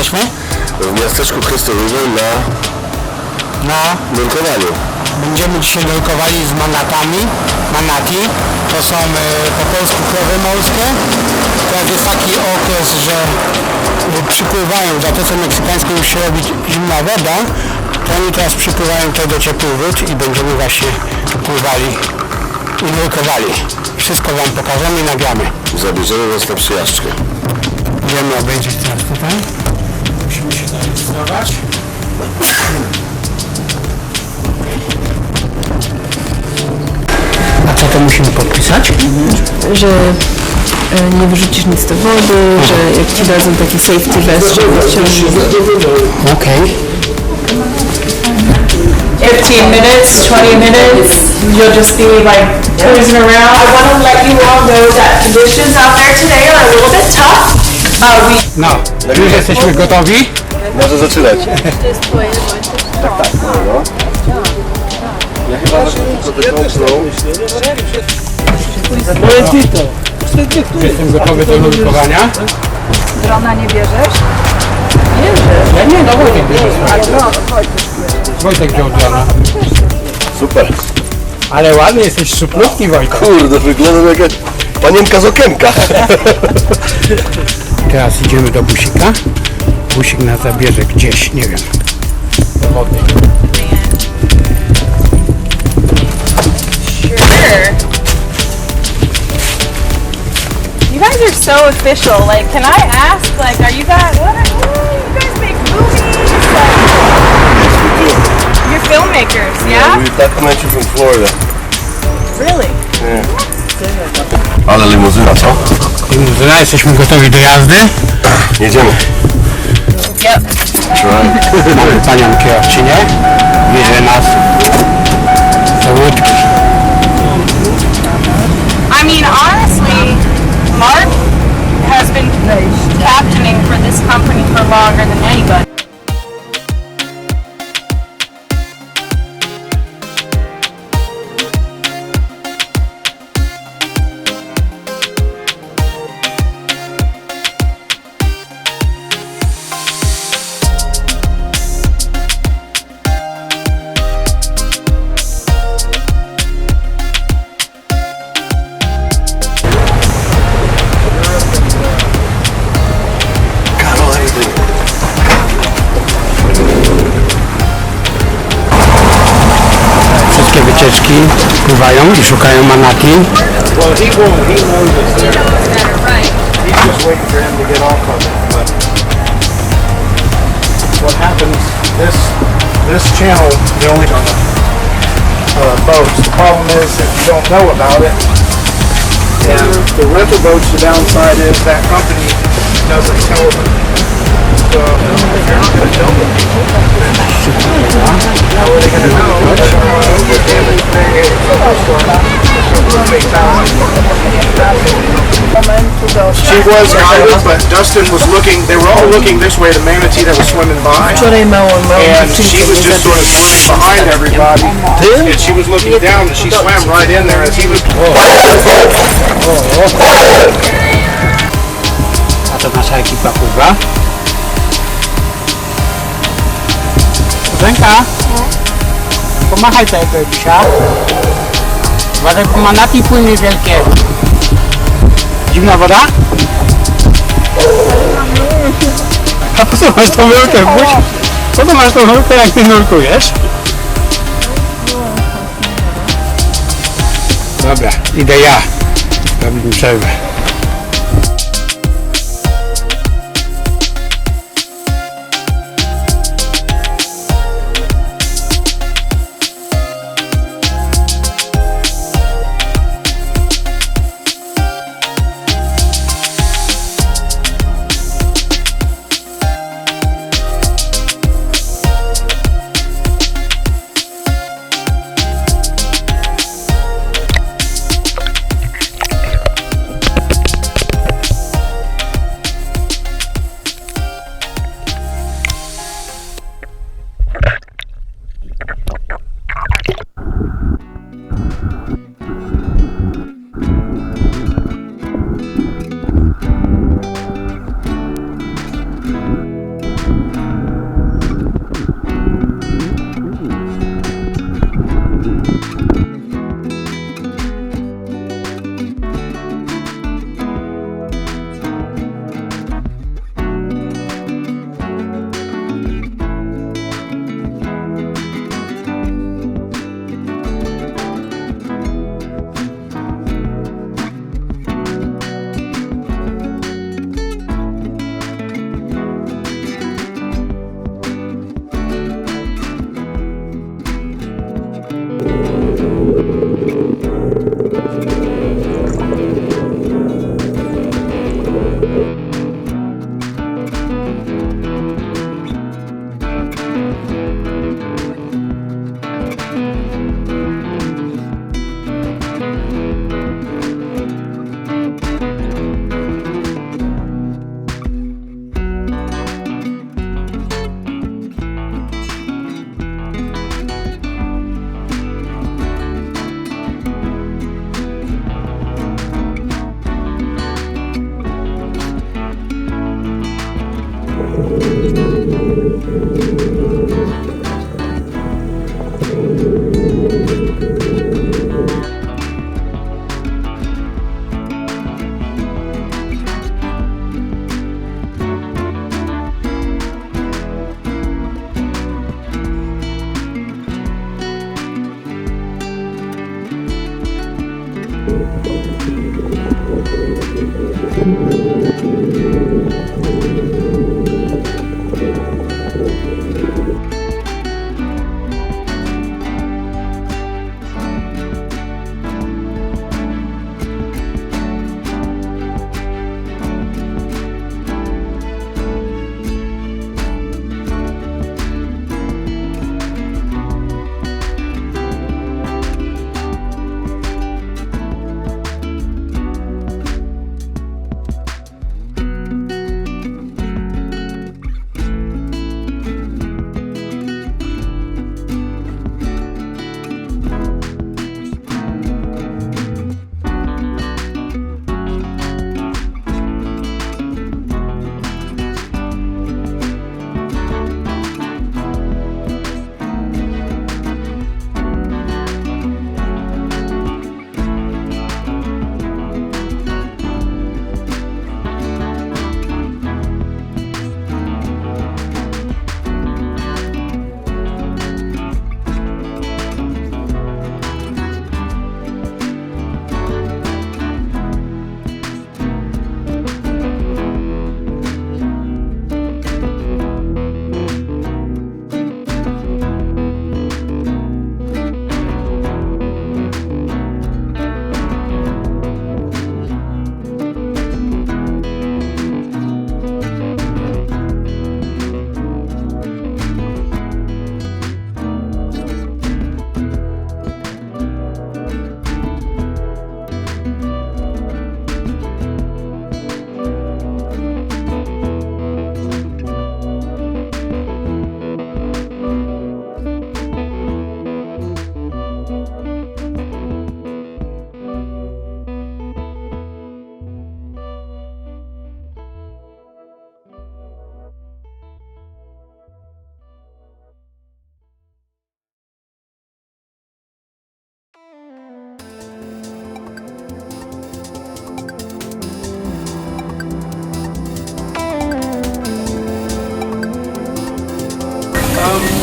jesteśmy? w miasteczku Krystowym na Na nurkowaniu. Będziemy dzisiaj nurkowali z manatami. Manati to są e, po polsku krowy morskie. Teraz jest taki okres, że e, przypływają w Zatoce Meksykańskiej już się robi zimna woda. To oni teraz przypływają tutaj do ciepłych wód i będziemy właśnie pływali i nurkowali. Wszystko Wam pokażemy i nagramy. Zabierzemy was na przyjażdżkę. Idziemy obejrzeć teraz tutaj. Zarejestrować. A co to musimy podpisać? że e, nie wyrzucisz nic do wody, że jak ci dadzą taki safety vest, żeby wyciągnąć. Okej. 15 minutes, 20 minutes, you'll just be like cruising around. I want to let you all know that conditions out there today are a little bit tough. Uh, we No, już jesteśmy gotowi. Może zaczynać. Tak, tak. No. Ja chyba tylko domknął. Jestem gotowy do nurkowania. drona nie bierzesz? Ja nie, no Wojtek bierze. Wojtek wziął drona. Super. Ale ładny jesteś szczuplutki Wojtek. Kurde, wyglądam jak panienka z okienka. Teraz idziemy do busika. Busik nas zabierze gdzieś, nie wiem. Sure. You guys are so official. Like, can I ask? Like, are you guys? What are, ooh, you guys make movies? Like, you're filmmakers, yeah? We document you from Florida. Really? Ale limuzyna, co? Limuzyna, jesteśmy gotowi do jazdy. Jedziemy. Yep. Mamy panią kierowczynię. Bierze nas do łódki. I mean, honestly, Mark has been captaining for this company for longer than anybody. Get off of it. But what happens? This this channel, the only on the uh, boats. The problem is if you don't know about it, and the rental boats. The downside is that company doesn't tell them. So if you're not going to tell them, how are they going to know? What damage they She was guided, but Dustin was looking, they were all looking this way, the manatee that was swimming by. Wczoraj małą, małą And she was just sort of swimming behind everybody. And she was looking down and she swam right in there as he was. A to nasza ekipa pływa. Zenka, pomachaj tego psia. Uważaj, bo manati płynie wielkie. Zimna woda? A po co masz tą Buś? Po co masz tą rurkę, jak ty nurkujesz? Dobra, idę ja. Robimy przerwę.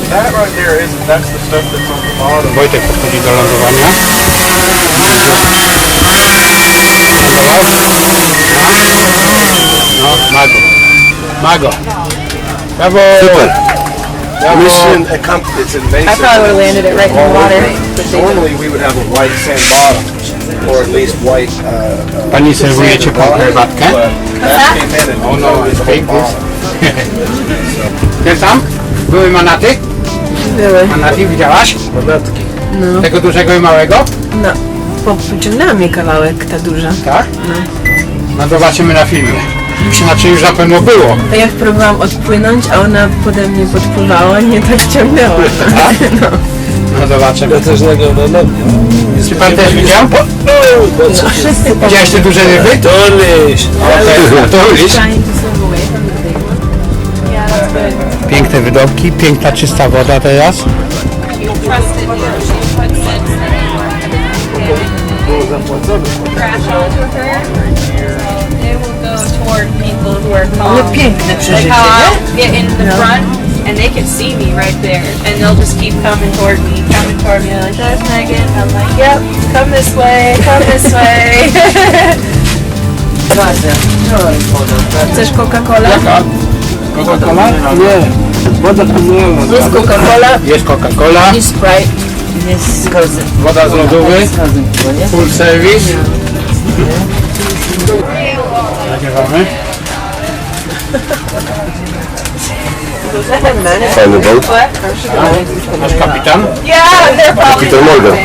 That right there is, that's the stuff that's on the bottom. Wojtek podchodzi do lądowania. No, mago. Mago. Brawo! Super. Brawo! Mission accomplished. It's invasive. I probably would have landed it right in the water. Normally we would have a white sand bottom, or at least white. Uh, uh, Pani serwuje ciepłą herbatkę. but that came in and Oh no, it's it's the big. whole bottom. Wiesz tam? Były manaty? Były. Manaty widziałaś? Tego dużego i małego? No, pociągnęła mnie kawałek, ta duża. Tak? No zobaczymy na filmie. Znaczy już na pewno było. A ja próbowałam odpłynąć, a ona pode mnie podpływała i mnie tak wciągnęła. No. No zobaczymy. też nagląda na mnie. Czy pan też widział? Widziałeś te duże ryby? To to liść. Trying to swim away from the big one. Yeah, that's good. Piękne wydobki, piękna czysta woda teraz. Who are calm. piękne in the front and they can see me right there and they'll just keep coming toward me, coming toward me. They're like, there's Megan. I'm like, yep, come this way, come this way. Chcesz Coca-Cola? Coca-Cola? Nie. Woda mineralna. Jest Coca-Cola Jest Coca-Cola, i Sprite. Jest kozy. woda z lodówy, nie? full service. Nagrywamy. The boat. Nasz kapitan. yeah, they're probably Peter Morgan.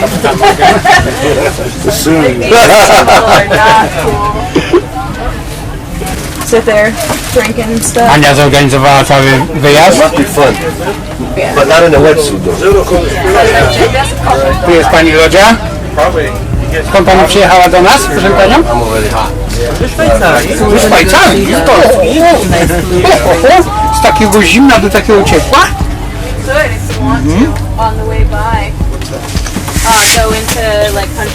people are not cool. Sit there drinking and stuff. Ania zorganizowała cały wyjazd. Must be fun. But not in a wetsuit though. Tu jest pani Lodzia. Skąd pani przyjechała do nas, proszę panią? I'm already hot. Ze Szwajcarii. Z Polski. Z takiego zimna do takiego ciepła?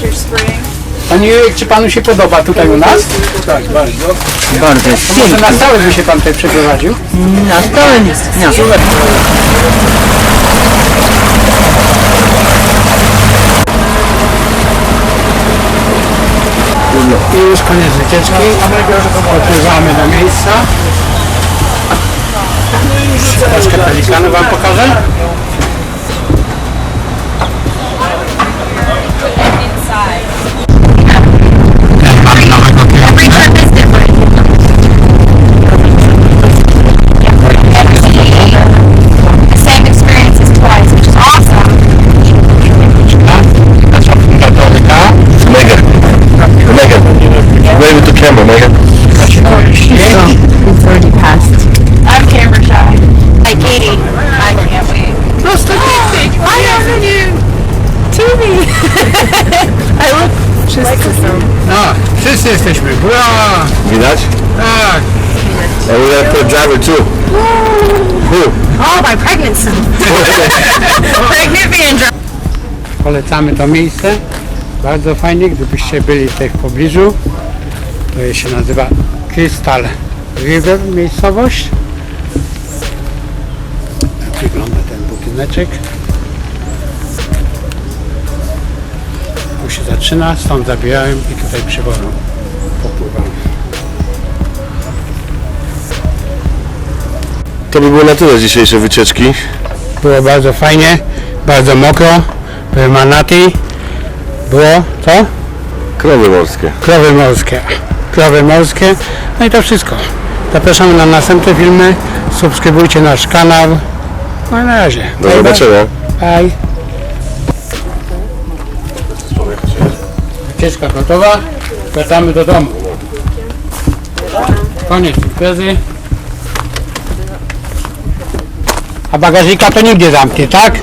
Good if you want to on the way by. Uh, go into like Hunter Spring. Pani Jurek, czy panu się podoba tutaj u nas? Bardzo jest To może na stałe by się pan tutaj przeprowadził? Na stałe nic. Nie. I już koniec wycieczki. Odpływamy do miejsca. Troszkę pelikanu wam pokażę. Hurra! Widać? Tak. And we gotta put a driver too. Who? Oh, my pregnancy. Pregnant van driver. Polecamy to miejsce. Bardzo fajnie, gdybyście byli tutaj w pobliżu. To się nazywa Crystal River miejscowość. Tak wygląda ten budyneczek. Tu się zaczyna, stąd zabijają i tutaj przywożą. Popływamy. To by było na tyle z dzisiejszej wycieczki. Było bardzo fajnie, bardzo mokro. Były manaty. Było co? Krowy morskie. Krowy morskie. Krowy morskie. No i to wszystko. Zapraszamy na następne filmy. Subskrybujcie nasz kanał. No i na razie. Do zobaczenia. Bye. Wycieczka gotowa. Wracamy do domu. Koniec imprezy. A bagażnika to nigdzie zamknie, tak?